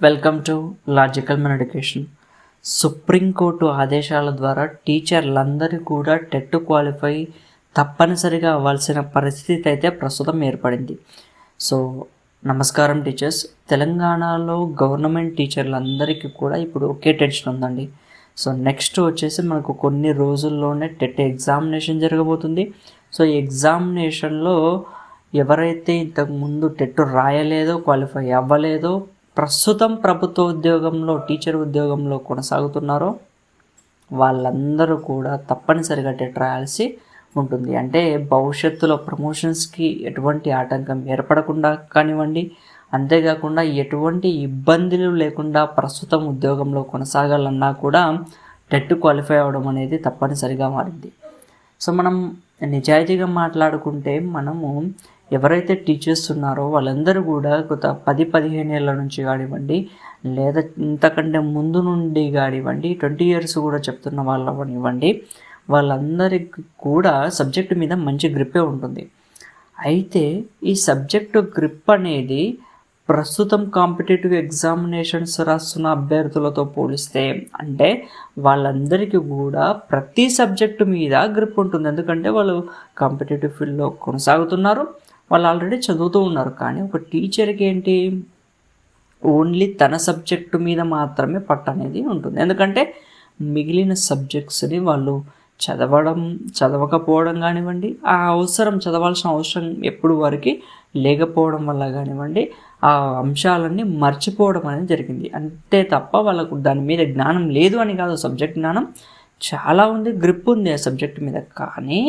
Welcome to logical men education supreme court ఆదేశాల ద్వారా టీచర్లందరూ కూడా టెట్ క్వాలిఫై తప్పనిసరిగా అవ్వాల్సిన పరిస్థితి అయితే ప్రస్తుతం ఏర్పడింది. సో నమస్కారం టీచర్స్. తెలంగాణలో గవర్నమెంట్ టీచర్లందరికీ కూడా ఇప్పుడు ఒకే టెన్షన్ ఉందండి. సో నెక్స్ట్ వచ్చేసి మనకు కొన్ని రోజుల్లోనే టెట్ ఎగ్జామినేషన్ జరగబోతుంది. సో ఈ ఎగ్జామినేషన్లో ఎవరైతే ఇంతకుముందు టెట్ రాయలేదో క్వాలిఫై అవ్వలేదో ప్రస్తుతం ప్రభుత్వ ఉద్యోగంలో టీచర్ ఉద్యోగంలో కొనసాగుతున్నారో వాళ్ళందరూ కూడా తప్పనిసరిగా టెట్ రాయాల్సి ఉంటుంది. అంటే భవిష్యత్తులో ప్రమోషన్స్కి ఎటువంటి ఆటంకం ఏర్పడకుండా కానివ్వండి అంతేకాకుండా ఎటువంటి ఇబ్బందులు లేకుండా ప్రస్తుతం ఉద్యోగంలో కొనసాగాలన్నా కూడా టెట్ క్వాలిఫై అవ్వడం అనేది తప్పనిసరిగా మారింది. సో మనం నిజాయితీగా మాట్లాడుకుంటే మనము ఎవరైతే టీచర్స్ ఉన్నారో వాళ్ళందరూ కూడా కొత్త పది పదిహేను ఏళ్ళ నుంచి కానివ్వండి లేదా ఇంతకంటే ముందు నుండి కానివ్వండి ట్వంటీ ఇయర్స్ కూడా చెప్తున్న వాళ్ళు ఇవ్వండి వాళ్ళందరికి కూడా సబ్జెక్ట్ మీద మంచి గ్రిప్పే ఉంటుంది. అయితే ఈ సబ్జెక్టు గ్రిప్ అనేది ప్రస్తుతం కాంపిటేటివ్ ఎగ్జామినేషన్స్ రాస్తున్న అభ్యర్థులతో పోలిస్తే అంటే వాళ్ళందరికీ కూడా ప్రతి సబ్జెక్టు మీద గ్రిప్ ఉంటుంది. ఎందుకంటే వాళ్ళు కాంపిటేటివ్ ఫీల్డ్లో కొనసాగుతున్నారు. వాళ్ళు ఆల్రెడీ చదువుతూ ఉన్నారు. కానీ ఒక టీచర్కి ఏంటి? ఓన్లీ తన సబ్జెక్టు మీద మాత్రమే పట్టు అనేది ఉంటుంది. ఎందుకంటే మిగిలిన సబ్జెక్ట్స్ని వాళ్ళు చదవడం చదవకపోవడం కానివ్వండి ఆ అవసరం చదవాల్సిన అవసరం ఎప్పుడు వరకు లేకపోవడం వల్ల కానివ్వండి ఆ అంశాలన్నీ మర్చిపోవడం అనేది జరిగింది. అంతే తప్ప వాళ్ళకు దాని మీద జ్ఞానం లేదు అని కాదు. సబ్జెక్ట్ జ్ఞానం చాలా ఉంది గ్రిప్ ఉంది ఆ సబ్జెక్ట్ మీద. కానీ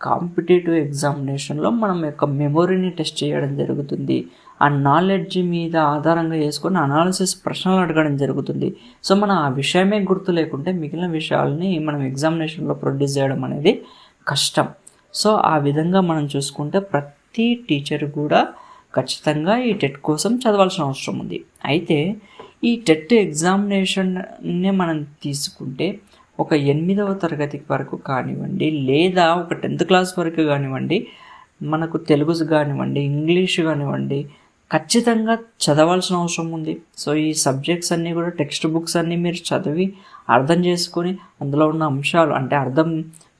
కాంపిటేటివ్ ఎగ్జామినేషన్లో మనం యొక్క మెమొరీని టెస్ట్ చేయడం జరుగుతుంది. ఆ నాలెడ్జ్ మీద ఆధారంగా వేసుకొని అనాలిసిస్ ప్రశ్నలు అడగడం జరుగుతుంది. సో మనం ఆ విషయమే గుర్తు లేకుంటే మిగిలిన విషయాలని మనం ఎగ్జామినేషన్లో ప్రొడ్యూస్ చేయడం అనేది కష్టం. సో ఆ విధంగా మనం చూసుకుంటే ప్రతి టీచర్ కూడా ఖచ్చితంగా ఈ టెట్ కోసం చదవాల్సిన అవసరం ఉంది. అయితే ఈ టెట్ ఎగ్జామినేషన్ని మనం తీసుకుంటే ఒక ఎనిమిదవ తరగతి వరకు కానివ్వండి లేదా ఒక టెన్త్ క్లాస్ వరకు కానివ్వండి మనకు తెలుగు కానివ్వండి ఇంగ్లీష్ కానివ్వండి ఖచ్చితంగా చదవాల్సిన అవసరం ఉంది. సో ఈ సబ్జెక్ట్స్ అన్నీ కూడా టెక్స్ట్ బుక్స్ అన్నీ మీరు చదివి అర్థం చేసుకొని అందులో ఉన్న అంశాలు అంటే అర్థం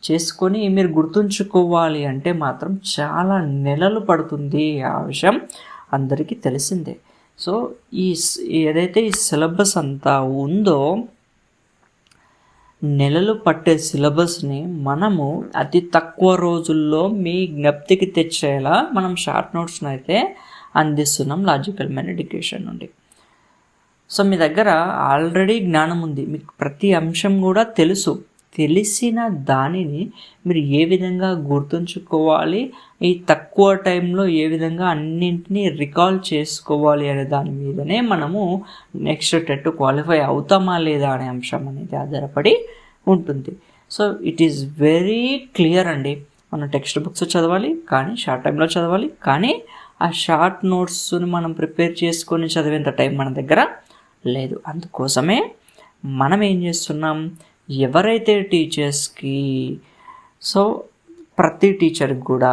చేసుకొని మీరు గుర్తుంచుకోవాలి అంటే మాత్రం చాలా నెలలు పడుతుంది ఆ విషయం అందరికీ తెలిసిందే. సో ఈ ఏదైతే ఈ సిలబస్ అంతా ఉందో నెలలు పట్టే సిలబస్ని మనము అతి తక్కువ రోజుల్లో మీ జ్ఞప్తికి తెచ్చేలా మనం షార్ట్ నోట్స్ని అయితే అందిస్తున్నాం లాజికల్ మెన్ ఎడ్యుకేషన్ నుండి. సో మీ దగ్గర ఆల్రెడీ జ్ఞానం ఉంది. మీకు ప్రతి అంశం కూడా తెలుసు. తెలిసిన దానిని మీరు ఏ విధంగా గుర్తుంచుకోవాలి? ఈ తక్కువ టైంలో ఏ విధంగా అన్నింటినీ రికాల్ చేసుకోవాలి అనే దాని మీదనే మనము నెక్స్ట్ టెట్ క్వాలిఫై అవుతామా లేదా అనే అంశం అనేది ఆధారపడి ఉంటుంది. So it is very clear అండి. మనం టెక్స్ట్ బుక్స్ చదవాలి కానీ షార్ట్ టైంలో చదవాలి కానీ ఆ షార్ట్ నోట్స్ని మనం ప్రిపేర్ చేసుకొని చదివేంత టైం మన దగ్గర లేదు. అందుకోసమే మనం ఏం చేస్తున్నాం? ఎవరైతే టీచర్స్కి సో ప్రతి టీచర్కి కూడా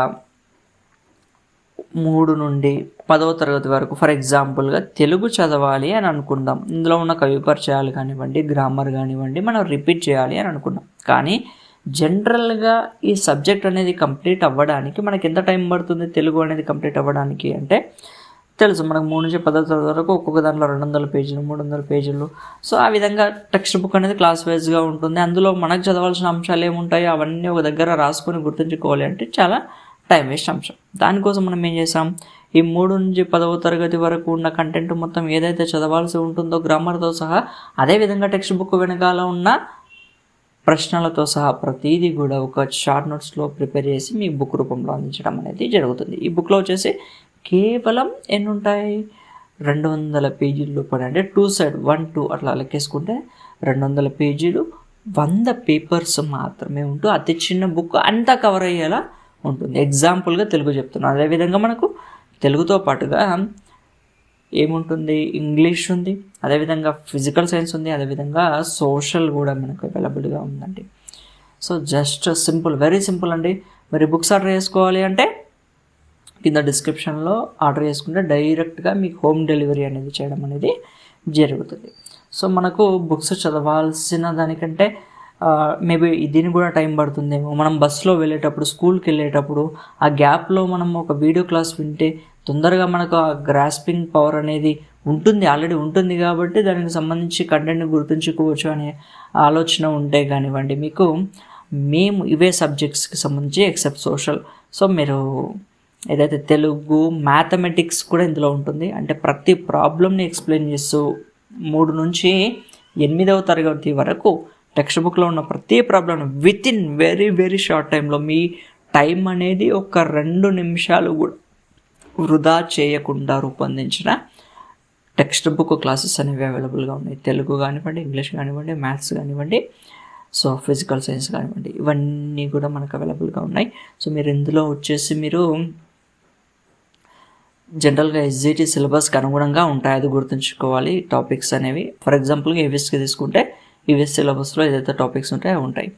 మూడు నుండి పదవ తరగతి వరకు ఫర్ ఎగ్జాంపుల్గా తెలుగు చదవాలి అని అనుకుందాం. ఇందులో ఉన్న కవి పరిచయాలు కానివ్వండి గ్రామర్ కానివ్వండి మనం రిపీట్ చేయాలి అని అనుకున్నాం కానీ జనరల్గా ఈ సబ్జెక్ట్ అనేది కంప్లీట్ అవ్వడానికి మనకి ఎంత టైం పడుతుంది? తెలుగు అనేది కంప్లీట్ అవ్వడానికి అంటే తెలుసు మనకు మూడు నుంచి పదో తరగతి వరకు ఒక్కొక్క దాంట్లో రెండు వందల పేజీలు మూడు వందల పేజీలు. సో ఆ విధంగా టెక్స్ట్ బుక్ అనేది క్లాస్ వైజ్గా ఉంటుంది. అందులో మనకు చదవాల్సిన అంశాలు ఏముంటాయో అవన్నీ ఒక దగ్గర రాసుకొని గుర్తుంచుకోవాలి అంటే చాలా టైం వేస్ట్ అంశం. దానికోసం మనం ఏం చేసాం? ఈ మూడు నుంచి పదవ తరగతి వరకు ఉన్న కంటెంట్ మొత్తం ఏదైతే చదవాల్సి ఉంటుందో గ్రామర్తో సహా అదేవిధంగా టెక్స్ట్ బుక్ వెనకాల ఉన్న ప్రశ్నలతో సహా ప్రతిదీ కూడా ఒక షార్ట్ నోట్స్లో ప్రిపేర్ చేసి మీ బుక్ రూపంలో అందించడం అనేది జరుగుతుంది. ఈ బుక్లో వచ్చేసి కేవలం ఎన్ని ఉంటాయి రెండు వందల పేజీలు పడి అంటే టూ సైడ్ వన్ టూ అట్లా లెక్కేసుకుంటే రెండు వందల పేజీలు వంద పేపర్స్ మాత్రమే ఉంటూ అతి చిన్న బుక్ అంతా కవర్ అయ్యేలా ఉంటుంది. ఎగ్జాంపుల్గా తెలుగు చెప్తున్నాను అదేవిధంగా మనకు తెలుగుతో పాటుగా ఏముంటుంది? ఇంగ్లీష్ ఉంది. అదేవిధంగా ఫిజికల్ సైన్స్ ఉంది. అదేవిధంగా సోషల్ కూడా మనకు అవైలబుల్గా ఉందండి. So just simple very simple అండి. మరి బుక్స్ ఆర్డర్ చేసుకోవాలి అంటే కింద డిస్క్రిప్షన్లో ఆర్డర్ చేసుకుంటే డైరెక్ట్గా మీకు హోమ్ డెలివరీ అనేది చేయడం అనేది జరుగుతుంది. సో మనకు బుక్స్ చదవాల్సిన దానికంటే మేబీ దీనికి కూడా టైం పడుతుందేమో. మనం బస్సులో వెళ్ళేటప్పుడు స్కూల్కి వెళ్ళేటప్పుడు ఆ గ్యాప్లో మనం ఒక వీడియో క్లాస్ వింటే తొందరగా మనకు ఆ గ్రాస్పింగ్ పవర్ అనేది ఉంటుంది ఆల్రెడీ ఉంటుంది కాబట్టి దానికి సంబంధించి కంటెంట్ని గుర్తుంచుకోవచ్చు అనే ఆలోచన ఉంటే కానివ్వండి. మీకు మేము ఇవే సబ్జెక్ట్స్కి సంబంధించి ఎక్సెప్ట్ సోషల్ సో మీరు ఏదైతే తెలుగు మ్యాథమెటిక్స్ కూడా ఇందులో ఉంటుంది. అంటే ప్రతి ప్రాబ్లమ్ని ఎక్స్ప్లెయిన్ చేస్తూ మూడు నుంచి ఎనిమిదవ తరగతి వరకు టెక్స్ట్ బుక్లో ఉన్న ప్రతి problem within very very short టైంలో మీ టైం అనేది ఒక రెండు నిమిషాలు కూడా వృధా చేయకుండా రూపొందించిన టెక్స్ట్ బుక్ క్లాసెస్ అనేవి అవైలబుల్గా ఉన్నాయి. తెలుగు కానివ్వండి ఇంగ్లీష్ కానివ్వండి మ్యాథ్స్ కానివ్వండి సో ఫిజికల్ సైన్స్ కానివ్వండి. ఇవన్నీ కూడా మనకు అవైలబుల్గా ఉన్నాయి. సో మీరు ఇందులో వచ్చేసి మీరు జనరల్గా ఎస్జిటి సిలబస్కి అనుగుణంగా ఉంటాయి అది గుర్తుంచుకోవాలి. టాపిక్స్ అనేవి ఫర్ ఎగ్జాంపుల్గా ఏవిఎస్కి తీసుకుంటే ఈవీఎస్ సిలబస్లో ఏదైతే టాపిక్స్ ఉంటాయో ఉంటాయి.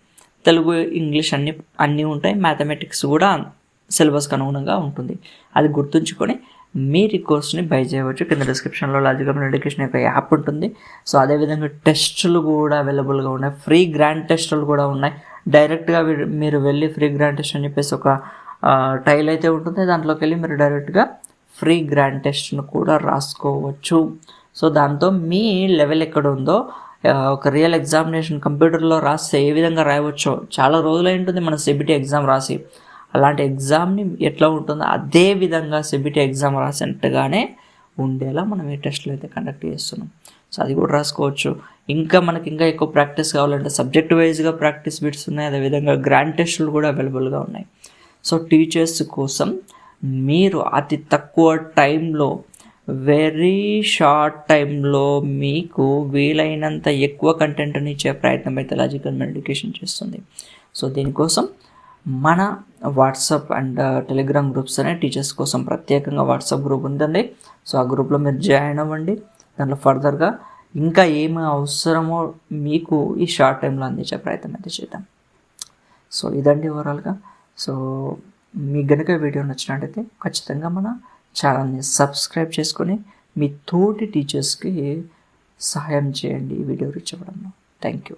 తెలుగు ఇంగ్లీష్ అన్ని అన్నీ ఉంటాయి. మ్యాథమెటిక్స్ కూడా సిలబస్కి అనుగుణంగా ఉంటుంది. అది గుర్తుంచుకొని మీరు ఈ కోర్స్ని బై చేయవచ్చు. కింద డిస్క్రిప్షన్లో లాజికల్ ఎడ్యుకేషన్ యొక్క యాప్ ఉంటుంది. సో అదేవిధంగా టెస్టులు కూడా అవైలబుల్గా ఉన్నాయి. ఫ్రీ గ్రాండ్ టెస్టులు కూడా ఉన్నాయి. డైరెక్ట్గా మీరు వెళ్ళి ఫ్రీ గ్రాండ్ టెస్ట్ అని చెప్పేసి ఒక టైల్ అయితే ఉంటుంది. దాంట్లోకి వెళ్ళి మీరు డైరెక్ట్గా ఫ్రీ గ్రాండ్ టెస్ట్ను కూడా రాసుకోవచ్చు. సో దాంతో మీ లెవెల్ ఎక్కడ ఉందో ఒక రియల్ ఎగ్జామినేషన్ కంప్యూటర్లో రాస్తే ఏ విధంగా రాయవచ్చో చాలా రోజులై ఉంటుంది మన సిబిటీ ఎగ్జామ్ రాసి. అలాంటి ఎగ్జామ్ని ఎట్లా ఉంటుందో అదే విధంగా సిబిటీ ఎగ్జామ్ రాసినట్టుగానే ఉండేలా మనం ఈ టెస్ట్లు అయితే కండక్ట్ చేస్తున్నాం. సో అది కూడా రాసుకోవచ్చు. ఇంకా మనకి ఇంకా ఎక్కువ ప్రాక్టీస్ కావాలంటే సబ్జెక్ట్ వైజ్గా ప్రాక్టీస్ బిట్స్ ఉన్నాయి. అదేవిధంగా గ్రాండ్ టెస్టులు కూడా అవైలబుల్గా ఉన్నాయి. సో టీచర్స్ కోసం మీరు అతి తక్కువ టైంలో వెరీ షార్ట్ టైంలో మీకు వీలైనంత ఎక్కువ కంటెంట్ని ఇచ్చే ప్రయత్నం అయితే లాజికల్ మెడికేషన్ చేస్తుంది. సో దీనికోసం మన వాట్సాప్ అండ్ టెలిగ్రామ్ గ్రూప్స్ అనే టీచర్స్ కోసం ప్రత్యేకంగా వాట్సాప్ గ్రూప్ ఉందండి. సో ఆ గ్రూప్లో మీరు జాయిన్ అవ్వండి. దాంట్లో ఫర్దర్గా ఇంకా ఏమి అవసరమో మీకు ఈ షార్ట్ టైంలో అందించే ప్రయత్నం అయితే చేద్దాం. సో ఇదండి ఓవరాల్గా సో మీకు గనుక వీడియో నచ్చినట్టయితే ఖచ్చితంగా మన ఛానల్ని సబ్స్క్రైబ్ చేసుకొని మీ తోటి టీచర్స్కి సహాయం చేయండి ఈ వీడియో రీచ్ అవ్వడంలో. Thank you